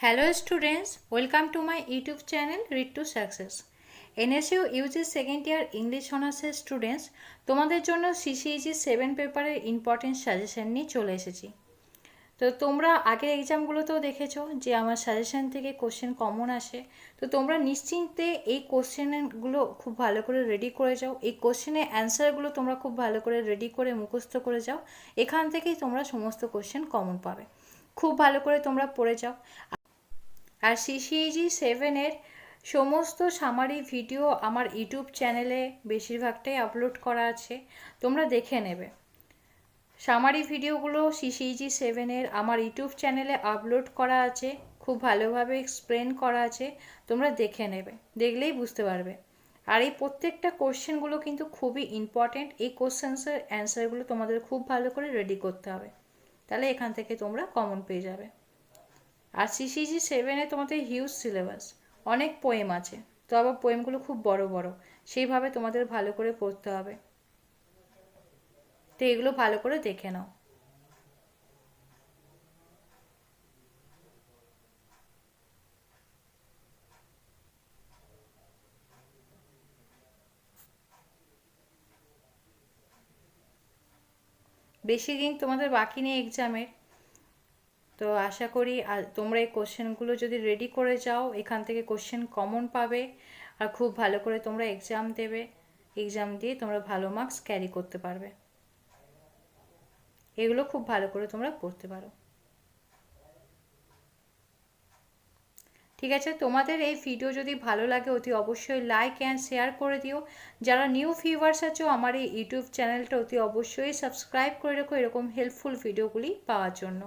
Hello students, welcome to my YouTube channel Read to Success. NSU UG second year English অনার্সের students তোমাদের জন্য CCEG seven পেপারের important suggestion নিয়ে চলে এসেছি। তো তোমরা আগের এক্সামগুলোতেও দেখেছ যে আমার সাজেশন থেকে কোশ্চেন কমন আসে। তো তোমরা নিশ্চিন্তে এই কোশ্চেনগুলো খুব ভালো করে রেডি করে যাও। এই কোশ্চেনের অ্যান্সারগুলো তোমরা খুব ভালো করে রেডি করে মুখস্থ করে যাও। এখান থেকেই তোমরা সমস্ত কোশ্চেন কমন পাবে। খুব ভালো করে তোমরা পড়ে যাও। আর সিসিইজি সেভেনের সমস্ত সামারি ভিডিও আমার ইউটিউব চ্যানেলে বেশিরভাগটাই আপলোড করা আছে। তোমরা দেখে নেবে। সামারি ভিডিওগুলো সিসিইজি সেভেনের আমার ইউটিউব চ্যানেলে আপলোড করা আছে, খুব ভালোভাবে এক্সপ্লেন করা আছে, তোমরা দেখে নেবে, দেখলেই বুঝতে পারবে। আর এই প্রত্যেকটা কোশ্চেনগুলো কিন্তু খুবই ইম্পর্টেন্ট এই কোশ্চেন্সের অ্যান্সারগুলো তোমাদের খুব ভালো করে রেডি করতে হবে। তাহলে এখান থেকে তোমরা কমন পেয়ে যাবে। আর সিসিজি সেভেনে তোমাদের হিউজ সিলেবাস অনেক পোয়েম আছে, তো আবার পোয়েমগুলো খুব বড় বড়। সেইভাবে তোমাদের ভালো করে পড়তে হবে। তো এগুলো ভালো করে দেখে নাও। বেশি দিন তোমাদের বাকি নেই এক্সামের তো আশা করি তোমরা এই কোশ্চেনগুলো যদি রেডি করে যাও, এখান থেকে কোশ্চেন কমন পাবে। আর খুব ভালো করে তোমরা এক্সাম দেবে। এক্সাম দিয়ে তোমরা ভালো মার্কস ক্যারি করতে পারবে। এগুলো খুব ভালো করে তোমরা পড়তে পারো। ঠিক আছে, তোমাদের এই ভিডিও যদি ভালো লাগে, অতি অবশ্যই লাইক অ্যান্ড শেয়ার করে দিও। যারা নিউ ভিউয়ার্স আছো, আমার এই ইউটিউব চ্যানেলটা অতি অবশ্যই সাবস্ক্রাইব করে রেখো, এরকম হেল্পফুল ভিডিওগুলি পাওয়ার জন্য।